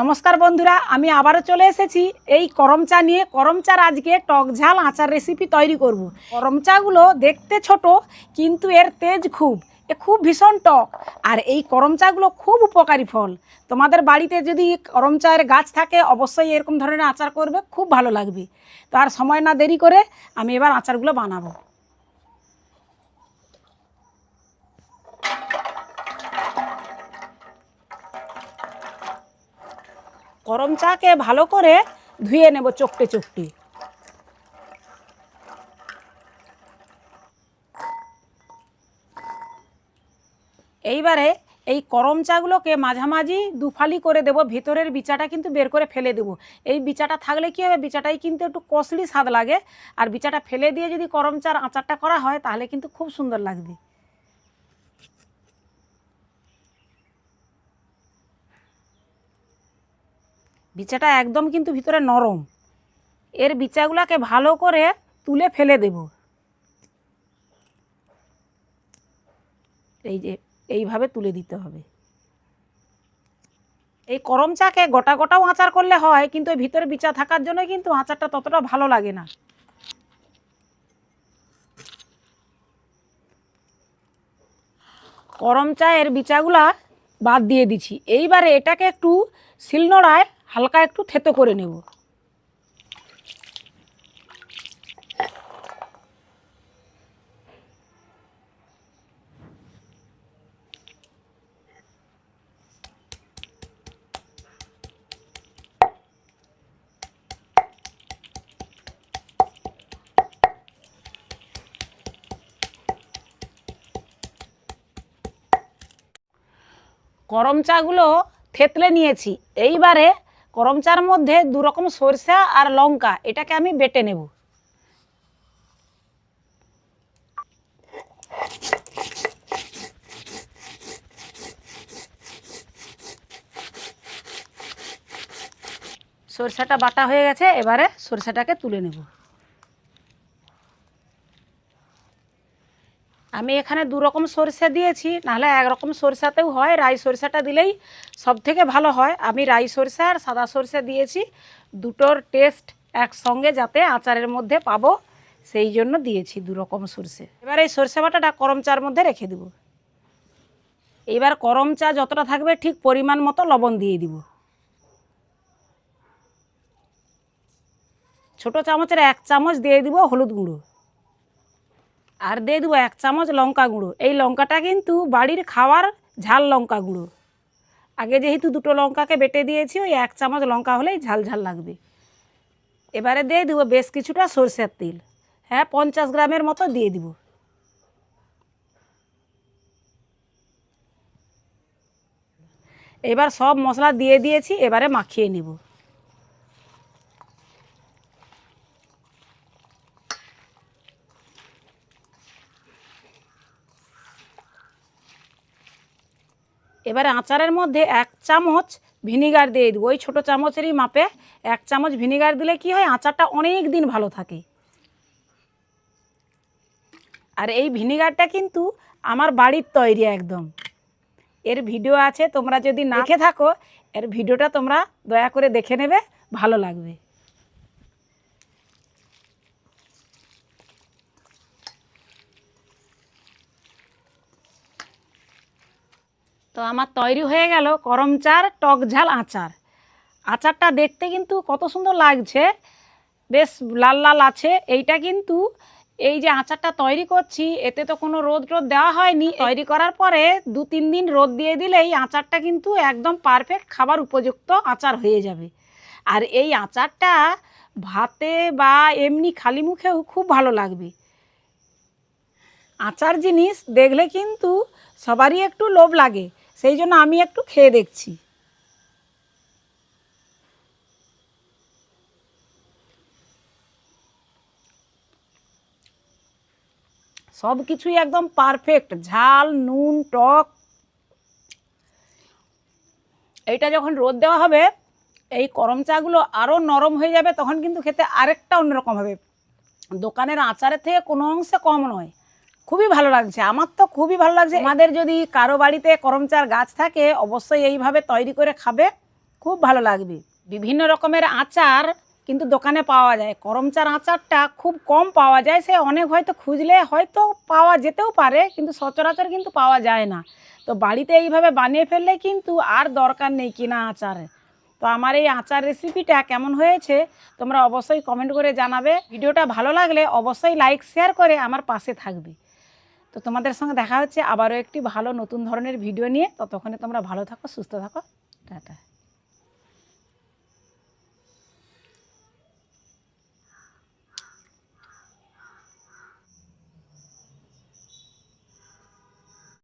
নমস্কার বন্ধুরা, আমি আবারও চলে এসেছি। এই করম চা নিয়ে। করম চার আজকে টক ঝাল আচার রেসিপি তৈরি করব। করম চাগুলো দেখতে ছোট, কিন্তু এর তেজ খুব। এ খুব ভীষণ টক। আর এই করম চাগুলো খুব উপকারী ফল। তোমাদের বাড়িতে যদি করম চায়ের গাছ থাকে, অবশ্যই এরকম ধরনের আচার করবে, খুব ভালো লাগবে। তো আর সময় না দেরি করে আমি এবার আচারগুলো বানাবো। গরম চাকে ভালো করে ধুয়ে নেব চকটে চকটি এইবারে এই করম চাগুলোকে মাঝামাঝি দুফালি করে দেব, ভেতরের বিচাটা কিন্তু বের করে ফেলে দেব। এই বিচাটা থাকলে কি হবে? বিচাটাই কিন্তু একটু কসলি স্বাদ লাগে। আর বিচাটা ফেলে দিয়ে যদি করম চার আচারটা করা হয়, তাহলে কিন্তু খুব সুন্দর লাগবে। বিচাটা একদম কিন্তু ভিতরে নরম। এর বিচাগুলোকে ভালো করে তুলে ফেলে দেব। এই যে, এইভাবে তুলে দিতে হবে। এই করম চাকে গোটা গোটাও আচার করলে হয়, কিন্তু ভিতরে বিচা থাকার জন্য কিন্তু আচারটা ততটা ভালো লাগে না। করম চায়ের বিচাগুলা বাদ দিয়ে দিছি এইবারে এটাকে একটু শিলনোড়ায় হালকা একটু থেতো করে নেব। গরম চাগুলো থেতলে নিয়েছি। এইবারে গরম চার মধ্যে দুরকম সরষা আর লঙ্কা, এটাকে আমি বেটে নেব। সরষাটা বাটা হয়ে গেছে, এবারে সরষাটাকে তুলে নেব। আমি এখানে দু রকম সরষে দিয়েছি, নাহলে একরকম সরষাতেও হয়। রাই সরষাটা দিলেই সব থেকে ভালো হয়। আমি রাই সরষে আর সাদা সরষে দিয়েছি। দুটোর টেস্ট একসঙ্গে যাতে আচারের মধ্যে পাবো, সেই জন্য দিয়েছি দু রকম সরষে। এবার এই সরষে বাটাটা করম চার মধ্যে রেখে দেব। এবার করম চা যতটা থাকবে ঠিক পরিমাণ মতো লবণ দিয়ে দিব। ছোট চামচের এক চামচ দিয়ে দিব হলুদ গুঁড়ো। আর দিয়ে দেবো এক চামচ লঙ্কা গুঁড়ো। এই লঙ্কাটা কিন্তু বাড়ির খাওয়ার ঝাল লঙ্কা গুঁড়ো। আগে যেহেতু দুটো লঙ্কাকে বেটে দিয়েছি, ওই এক চামচ লঙ্কা হলেই ঝাল ঝাল লাগবে। এবারে দিয়ে দেবো বেশ কিছুটা সরষের তেল। হ্যাঁ পঞ্চাশ গ্রামের মতো দিয়ে দিব। এবার সব মশলা দিয়ে দিয়েছি, এবারে মাখিয়ে নিব। এবারে আচারের মধ্যে এক চামচ ভিনিগার দিয়ে দেবো। ওই ছোটো চামচেরই মাপে এক চামচ ভিনিগার দিলে কি হয়? আচারটা অনেক দিন ভালো থাকে। আর এই ভিনিগারটা কিন্তু আমার বাড়ির তৈরি একদম। এর ভিডিও আছে তোমরা যদি না দেখে থাকো এর ভিডিওটা তোমরা দয়া করে দেখে নেবে ভালো লাগবে। তো আমার তৈরি হয়ে গেল করম চার টক ঝাল আচার। আচারটা দেখতে কিন্তু কত সুন্দর লাগছে। বেশ লাল লাল আছে। এইটা কিন্তু এই যে আচারটা তৈরি করছি, এতে তো কোনো রোদ টোদ দেওয়া হয়নি। তৈরি করার পরে দু তিন দিন রোদ দিয়ে দিলেই আচারটা কিন্তু একদম পারফেক্ট খাবার উপযুক্ত আচার হয়ে যাবে। আর এই আচারটা ভাতে বা এমনি খালি মুখেও খুব ভালো লাগবে। আচার জিনিস দেখলে কিন্তু সবারই একটু লোভ লাগে। সেই জন্য আমি একটু খেয়ে দেখছি। সব কিছুই একদম পারফেক্ট ঝাল, নুন, টক। এইটা যখন রোদ দেওয়া হবে, এই করম চাগুলো আরও নরম হয়ে যাবে, তখন কিন্তু খেতে আরেকটা অন্যরকম হবে। দোকানের আচারের থেকে কোনো অংশে কম নয়। খুবই ভালো লাগছে। আমার তো খুবই ভালো লাগছে। আমাদের যদি কারও বাড়িতে করমচার গাছ থাকে, অবশ্যই এইভাবে তৈরি করে খাবে। খুব ভালো লাগবে। বিভিন্ন রকমের আচার কিন্তু দোকানে পাওয়া যায়। করমচার আচারটা খুব কম পাওয়া যায়। সে অনেক হয়তো খুঁজলে হয়তো পাওয়া যেতেও পারে, কিন্তু সচরাচর কিন্তু পাওয়া যায় না। তো বাড়িতে এইভাবে বানিয়ে ফেললে কিন্তু আর দরকার নেই কিনা আচারে। তো আমার এই আচার রেসিপিটা কেমন হয়েছে, তোমরা অবশ্যই কমেন্ট করে জানাবে। ভিডিওটা ভালো লাগলে অবশ্যই লাইক শেয়ার করে আমার পাশে থাকবে। তো তোমাদের সঙ্গে দেখা হচ্ছে আবারও একটি ভালো নতুন ধরনের ভিডিও নিয়ে। ততক্ষণে তোমরা ভালো থাকো, সুস্থ থাকো। টাটা।